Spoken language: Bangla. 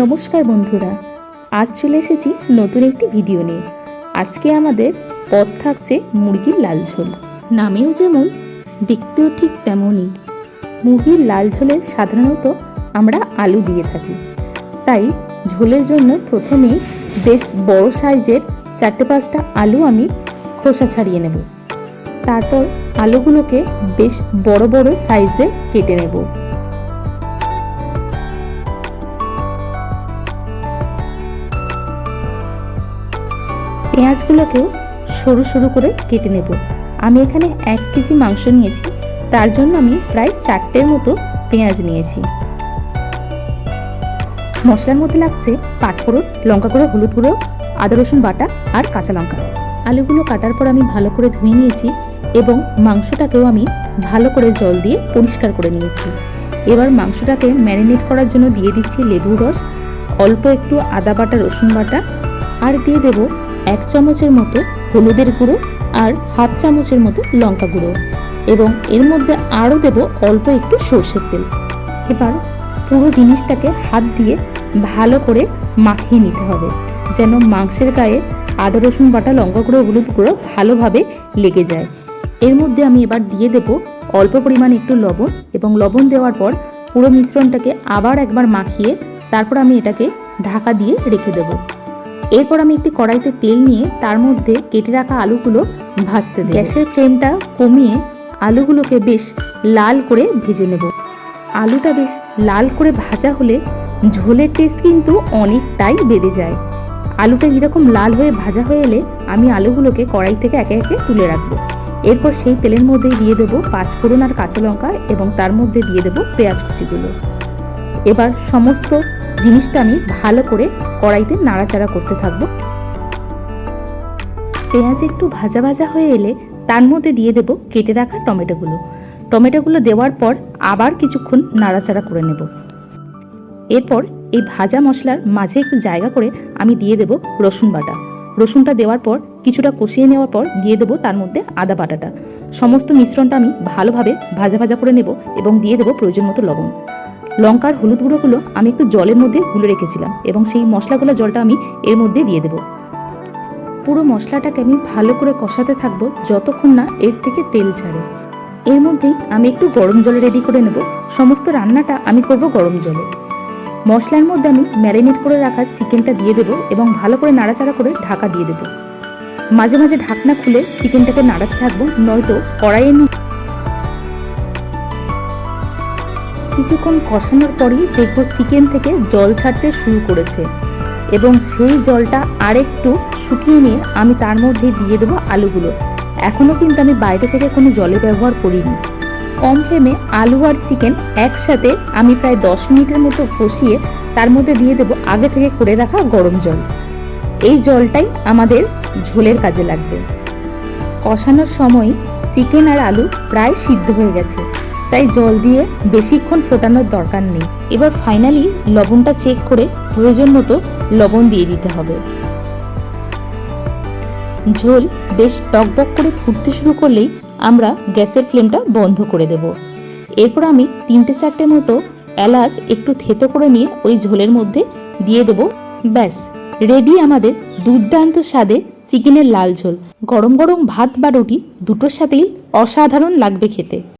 নমস্কার বন্ধুরা, আজ চলে এসেছি নতুন একটি ভিডিও নিয়ে। আজকে আমাদের পদ থাকছে মুরগির লাল ঝোল। নামেও যেমন, দেখতেও ঠিক তেমনই। মুরগির লাল ঝোলে সাধারণত আমরা আলু দিয়ে থাকি। তাই ঝোলের জন্য প্রথমেই বেশ বড় সাইজের চারটে পাঁচটা আলু আমি খোসা ছাড়িয়ে নেব। তারপর আলুগুলোকে বেশ বড় বড় সাইজে কেটে নেব। পেঁয়াজগুলোকেও সরু সরু করে কেটে নেব। আমি এখানে এক কেজি মাংস নিয়েছি, তার জন্য আমি প্রায় চারটের মতো পেঁয়াজ নিয়েছি। মশলার মধ্যে লাগছে পাঁচফোড়ন, লঙ্কা গুঁড়ো, হলুদ গুঁড়ো, আদা, রসুন বাটা আর কাঁচা লঙ্কা। আলুগুলো কাটার পর আমি ভালো করে ধুয়ে নিয়েছি এবং মাংসটাকেও আমি ভালো করে জল দিয়ে পরিষ্কার করে নিয়েছি। এবার মাংসটাকে ম্যারিনেট করার জন্য দিয়ে দিচ্ছি লেবুর রস, অল্প একটু আদা বাটা, রসুন বাটা, আর দিয়ে দেব এক চামচের মতো হলুদের গুঁড়ো আর হাফ চামচের মতো লঙ্কা গুঁড়ো। এবং এর মধ্যে আরও দেব অল্প একটু সর্ষের তেল। এবার পুরো জিনিসটাকে হাত দিয়ে ভালো করে মাখিয়ে নিতে হবে, যেন মাংসের গায়ে আদা, রসুন বাটা, লঙ্কা গুঁড়ো, হলুদ গুঁড়ো ভালোভাবে লেগে যায়। এর মধ্যে আমি এবার দিয়ে দেব অল্প পরিমাণে একটু লবণ এবং লবণ দেওয়ার পর পুরো মিশ্রণটাকে আবার একবার মাখিয়ে তারপর আমি এটাকে ঢাকা দিয়ে রেখে দেব। এরপর আমি একটি কড়াইতে তেল নিয়ে তার মধ্যে কেটে রাখা আলুগুলো ভাজতে দেব। গ্যাসের ফ্লেমটা কমিয়ে আলুগুলোকে বেশ লাল করে ভেজে নেব। আলুটা বেশ লাল করে ভাজা হলে ঝোলের টেস্ট কিন্তু অনেকটাই বেড়ে যায়। আলুটা এরকম লাল হয়ে ভাজা হয়ে এলে আমি আলুগুলোকে কড়াই থেকে একে একে তুলে রাখব। এরপর সেই তেলের মধ্যে দিয়ে দেবো পাঁচফোড়ন আর কাঁচা লঙ্কা এবং তার মধ্যে দিয়ে দেবো পেঁয়াজ কুচিগুলো। এবার সমস্ত জিনিসটা আমি ভালো করে কড়াইতে নাড়াচাড়া করতে থাকব। পেঁয়াজ একটু ভাজা ভাজা হয়ে এলে তার মধ্যে দিয়ে দেব কেটে রাখা টমেটোগুলো। টমেটোগুলো দেওয়ার পর আবার কিছুক্ষণ নাড়াচাড়া করে নেব। এরপর এই ভাজা মশলার মাঝে একটু জায়গা করে আমি দিয়ে দেব রসুন বাটা। রসুনটা দেওয়ার পর কিছুটা কষিয়ে নেওয়ার পর দিয়ে দেবো তার মধ্যে আদা বাটাটা। সমস্ত মিশ্রণটা আমি ভালোভাবে ভাজা ভাজা করে নেব এবং দিয়ে দেবো প্রয়োজন মতো লবণ। লঙ্কার হলুদ গুঁড়োগুলো আমি একটু জলের মধ্যে গুলে রেখেছিলাম এবং সেই মশলাগুলো জলটা আমি এর মধ্যে দিয়ে দেবো। পুরো মশলাটাকে আমি ভালো করে কষাতে থাকব যতক্ষণ না এর থেকে তেল ছাড়ে। এর মধ্যেই আমি একটু গরম জল রেডি করে নেব। সমস্ত রান্নাটা আমি করব গরম জলে। মশলার মধ্যে আমি ম্যারিনেট করে রাখা চিকেনটা দিয়ে দেবো এবং ভালো করে নাড়াচাড়া করে ঢাকা দিয়ে দেবো। মাঝে মাঝে ঢাকনা খুলে চিকেনটাকে নাড়াতে থাকব, নয়তো কড়াইয়ে কিছুক্ষণ কষানোর পরই দেখব চিকেন থেকে জল ছাড়তে শুরু করেছে। এবং সেই জলটা আরেকটু শুকিয়ে নিয়ে আমি তার মধ্যে দিয়ে দেবো আলুগুলো। এখনও কিন্তু আমি বাইরে থেকে কোনো জলে ব্যবহার করিনি। কম ফ্লেমে আলু আর চিকেন একসাথে আমি প্রায় দশ মিনিটের মতো কষিয়ে তার মধ্যে দিয়ে দেবো আগে থেকে করে রাখা গরম জল। এই জলটাই আমাদের ঝোলের কাজে লাগবে। কষানোর সময় চিকেন আর আলু প্রায় সিদ্ধ হয়ে গেছে। তাই জল দিয়ে বেশিক্ষণ ফোটানোর দরকার নেই। এবার ফাইনালি লবণটা চেক করে প্রয়োজন মতো লবণ দিয়ে দিতে হবে। ঝোল বেশ টকবক করে ফুটতে শুরু করলেই আমরা গ্যাসের ফ্লেমটা বন্ধ করে দেব। এরপর আমি তিনটে চারটে মতো এলাচ একটু থেতো করে নিয়ে ওই ঝোলের মধ্যে দিয়ে দেব। ব্যাস রেডি আমাদের দুর্দান্ত স্বাদে চিকেনের লাল ঝোল। গরম গরম ভাত বা রুটি দুটোর সাথেই অসাধারণ লাগবে খেতে।